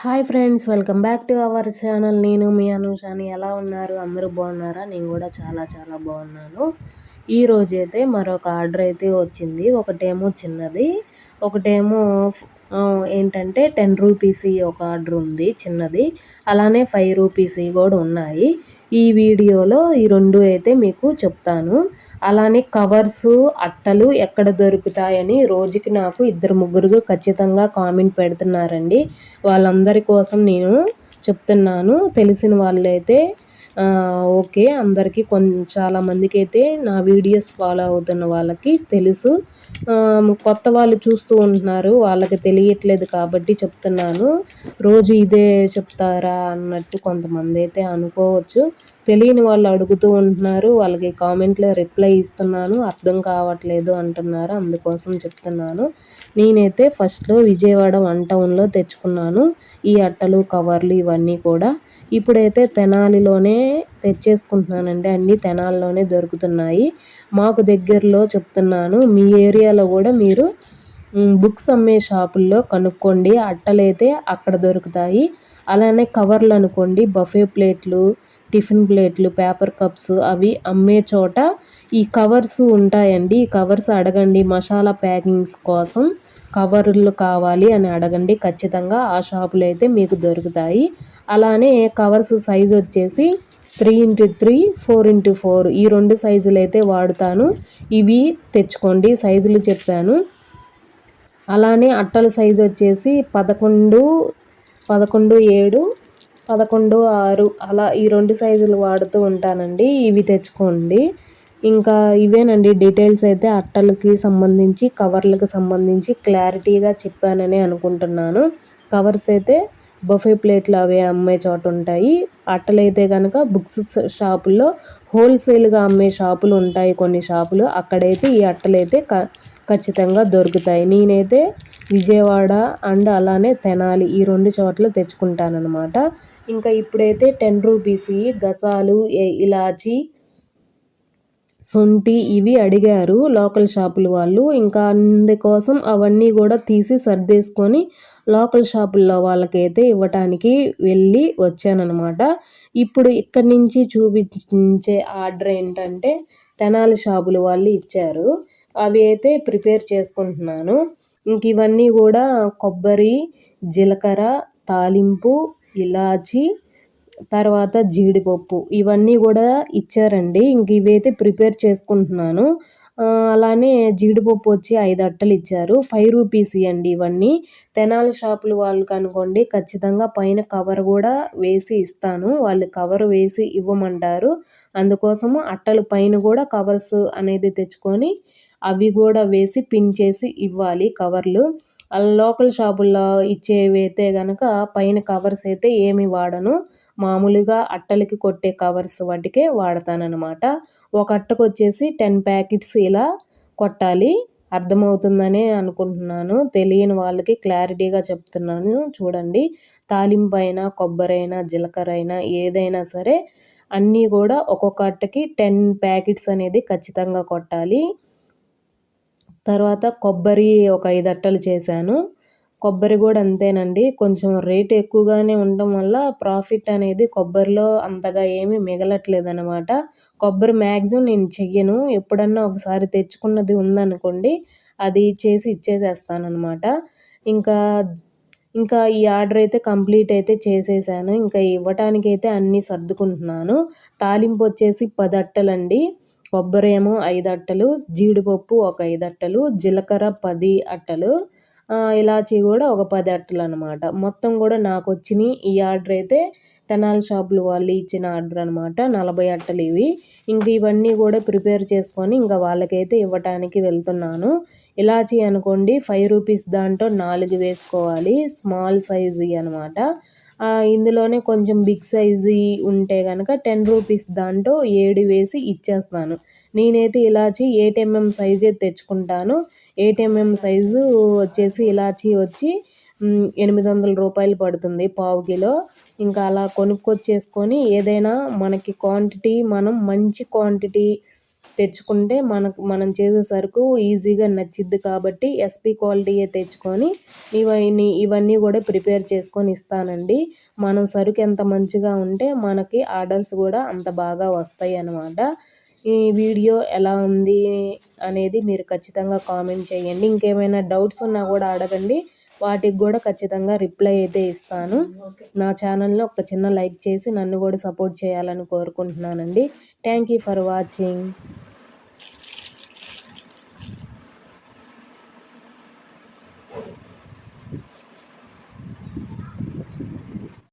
Hi friends welcome back to our channel. నేను మీ అనుషాని. ఎలా ఉన్నారు? అందరూ బాగున్నారా? నేను కూడా చాలా చాలా బాగున్నాను. ఈ రోజైతే మరొక ఆర్డర్ అయితే వచ్చింది. ఒకటేమో చిన్నది. ఒకటేమో ఏంటంటే టెన్ రూపీస్ ఒక ఆర్డర్ ఉంది చిన్నది. అలానే ఫైవ్ రూపీస్ కూడా ఉన్నాయి. ఈ వీడియోలో ఈ రెండు అయితే మీకు చెప్తాను. అలానే కవర్స్ అట్టలు ఎక్కడ దొరుకుతాయని రోజుకి నాకు ఇద్దరు ముగ్గురు ఖచ్చితంగా కామెంట్ పెడుతున్నారండి. వాళ్ళందరి కోసం నేను చెప్తున్నాను. తెలిసిన వాళ్ళైతే ఓకే అందరికీ కొంచెం చాలామందికి అయితే నా వీడియోస్ ఫాలో అవుతున్న వాళ్ళకి తెలుసు. కొత్త వాళ్ళు చూస్తూ ఉంటున్నారు వాళ్ళకి తెలియట్లేదు కాబట్టి చెప్తున్నాను. రోజు ఇదే చెప్తారా అన్నట్టు కొంతమంది అయితే అనుకోవచ్చు. తెలియని వాళ్ళు అడుగుతూ ఉంటున్నారు. వాళ్ళకి కామెంట్లో రిప్లై ఇస్తున్నాను. అర్థం కావట్లేదు అంటున్నారు. అందుకోసం చెప్తున్నాను. నేనైతే ఫస్ట్లో విజయవాడ వన్ టౌన్లో తెచ్చుకున్నాను. ఈ అట్టలు కవర్లు ఇవన్నీ కూడా. ఇప్పుడైతే తెనాలిలోనే తెచ్చేసుకుంటున్నానండి. అన్నీ తెనాలిలోనే దొరుకుతున్నాయి. మాకు దగ్గరలో చెప్తున్నాను. మీ ఏరియాలో కూడా మీరు బుక్స్ అమ్మే షాపుల్లో కనుక్కోండి. అట్టలైతే అక్కడ దొరుకుతాయి. అలానే కవర్లు అనుకోండి. బఫే ప్లేట్లు టిఫిన్ ప్లేట్లు పేపర్ కప్స్ అవి అమ్మే చోట ఈ కవర్స్ ఉంటాయండి. ఈ కవర్స్ అడగండి. మసాలా ప్యాకింగ్స్ కోసం కవర్లు కావాలి అని అడగండి. ఖచ్చితంగా ఆ షాపులో అయితే మీకు దొరుకుతాయి. అలానే కవర్స్ సైజ్ వచ్చేసి three into three four into four ఈ రెండు సైజులు అయితే వాడుతాను. ఇవి తెచ్చుకోండి. సైజులు చెప్పాను. అలానే అట్టల సైజు వచ్చేసి పదకొండు పదకొండు ఏడు పదకొండు ఆరు అలా ఈ రెండు సైజులు వాడుతూ ఉంటానండి. ఇవి తెచ్చుకోండి. ఇంకా ఇవేనండి డీటెయిల్స్ అయితే అట్టలకి సంబంధించి కవర్లకు సంబంధించి క్లారిటీగా చెప్పానని అనుకుంటున్నాను. కవర్స్ అయితే బఫే ప్లేట్లు అవే అమ్మే చోట ఉంటాయి. అట్టలు అయితే కనుక బుక్స్ షాపుల్లో హోల్సేల్గా అమ్మే షాపులు ఉంటాయి కొన్ని షాపులు. అక్కడైతే ఈ అట్టలైతే ఖచ్చితంగా దొరుకుతాయి. నేనైతే విజయవాడ అండ్ అలానే తెనాలి ఈ రెండు చోట్ల తెచ్చుకుంటానమాట ఇంకా ఇప్పుడైతే టెన్ రూపీస్ గసాలు ఇలాచి సొంటి ఇవి అడిగారు లోకల్ షాపుల వాళ్ళు. ఇంకా అందుకోసం అవన్నీ కూడా తీసి సర్దేసుకొని లోకల్ షాపుల్లో వాళ్ళకైతే ఇవ్వటానికి వెళ్ళి వచ్చానమాట ఇప్పుడు ఇక్కడి నుంచి చూపించే ఆర్డర్ ఏంటంటే తెనాలి షాపులు వాళ్ళు ఇచ్చారు. అవి అయితే ప్రిపేర్ చేసుకుంటున్నాను. ఇంక ఇవన్నీ కూడా కొబ్బరి జీలకర్ర తాలింపు ఇలాచి తర్వాత జీడిపప్పు ఇవన్నీ కూడా ఇచ్చారండి. ఇంక ఇవైతే ప్రిపేర్ చేసుకుంటున్నాను. అలానే జీడిపప్పు వచ్చి ఐదు అట్టలు ఇచ్చారు. ఫైవ్ రూపీస్ ఇవ్వండి ఇవన్నీ. తెనాలి షాపులు వాళ్ళకి అనుకోండి ఖచ్చితంగా పైన కవర్ కూడా వేసి ఇస్తాను. వాళ్ళు కవర్ వేసి ఇవ్వమంటారు. అందుకోసము అట్టలు పైన కూడా కవర్స్ అనేది తెచ్చుకొని అవి కూడా వేసి పిన్ చేసి ఇవ్వాలి కవర్లు. లోకల్ షాపుల్లో ఇచ్చేవి అయితే కనుక పైన కవర్స్ అయితే ఏమి వాడను. మామూలుగా అట్టలకి కొట్టే కవర్స్ వాటికే వాడతానన్నమాట. ఒక అట్టకు వచ్చేసి టెన్ ప్యాకెట్స్ ఇలా కొట్టాలి. అర్థమవుతుందనే అనుకుంటున్నాను. తెలియని వాళ్ళకి క్లారిటీగా చెప్తున్నాను. చూడండి. తాలింపు అయినా కొబ్బరి అయినా జీలకర్ర అయినా ఏదైనా సరే అన్నీ కూడా ఒక్కొక్క అట్టకి టెన్ ప్యాకెట్స్ అనేది ఖచ్చితంగా కొట్టాలి. తర్వాత కొబ్బరి ఒక ఐదు అట్టలు చేశాను. కొబ్బరి కూడా అంతేనండి. కొంచెం రేట్ ఎక్కువగానే ఉండటం వల్ల ప్రాఫిట్ అనేది కొబ్బరిలో అంతగా ఏమీ మిగలట్లేదు అనమాట కొబ్బరి మ్యాక్సిమం నేను చెయ్యను. ఎప్పుడన్నా ఒకసారి తెచ్చుకున్నది ఉందనుకోండి అది చేసి ఇచ్చేసేస్తానమాట ఇంకా ఇంకా ఈ ఆర్డర్ అయితే కంప్లీట్ అయితే చేసేసాను. ఇంకా ఇవ్వటానికైతే అన్నీ సర్దుకుంటున్నాను. తాలింపు వచ్చేసి పది అట్టలండి. కొబ్బరి ఏమో ఐదు అట్టలు జీడిపప్పు ఒక ఐదు అట్టలు జీలకర్ర పది అట్టలు ఇలాచీ కూడా ఒక పది అట్టలు అనమాట మొత్తం కూడా నాకు వచ్చినాయి. ఈ ఆర్డర్ అయితే తెనాలి షాపులు వాళ్ళు ఇచ్చిన ఆర్డర్ అనమాట నలభై అట్టలు ఇవి. ఇంక ఇవన్నీ కూడా ప్రిపేర్ చేసుకొని ఇంకా వాళ్ళకైతే ఇవ్వటానికి వెళ్తున్నాను. ఇలాచీ అనుకోండి ఫైవ్ రూపీస్ దాంట్లో నాలుగు వేసుకోవాలి. స్మాల్ సైజు అనమాట ఇందులోనే కొంచెం బిగ్ సైజు ఉంటే కనుక టెన్ రూపీస్ దాంట్లో ఏడు వేసి ఇచ్చేస్తాను. నేనైతే ఇలాచి ఎయిట్ ఎంఎం సైజే తెచ్చుకుంటాను. ఎయిట్ ఎంఎం సైజు వచ్చేసి ఇలాచి వచ్చి ఎనిమిది వందల రూపాయలు పడుతుంది పావు కిలో. ఇంకా అలా కొనుక్కొచ్చేసుకొని ఏదైనా మనకి క్వాంటిటీ మనం మంచి క్వాంటిటీ తెచ్చుకుంటే మనకు మనం చేసే సరుకు ఈజీగా నచ్చిద్ది కాబట్టి ఎస్పీ క్వాలిటీయే తెచ్చుకొని ఇవన్నీ ఇవన్నీ కూడా ప్రిపేర్ చేసుకొని ఇస్తానండి. మనం సరుకు ఎంత మంచిగా ఉంటే మనకి ఆర్డర్స్ కూడా అంత బాగా వస్తాయి అన్నమాట. ఈ వీడియో ఎలా ఉంది అనేది మీరు ఖచ్చితంగా కామెంట్ చేయండి. ఇంకేమైనా డౌట్స్ ఉన్నా కూడా అడగండి. వాటికి కూడా ఖచ్చితంగా రిప్లై అయితే ఇస్తాను. నా ఛానల్లో ఒక చిన్న లైక్ చేసి నన్ను కూడా సపోర్ట్ చేయాలని కోరుకుంటున్నానండి. Thank you for watching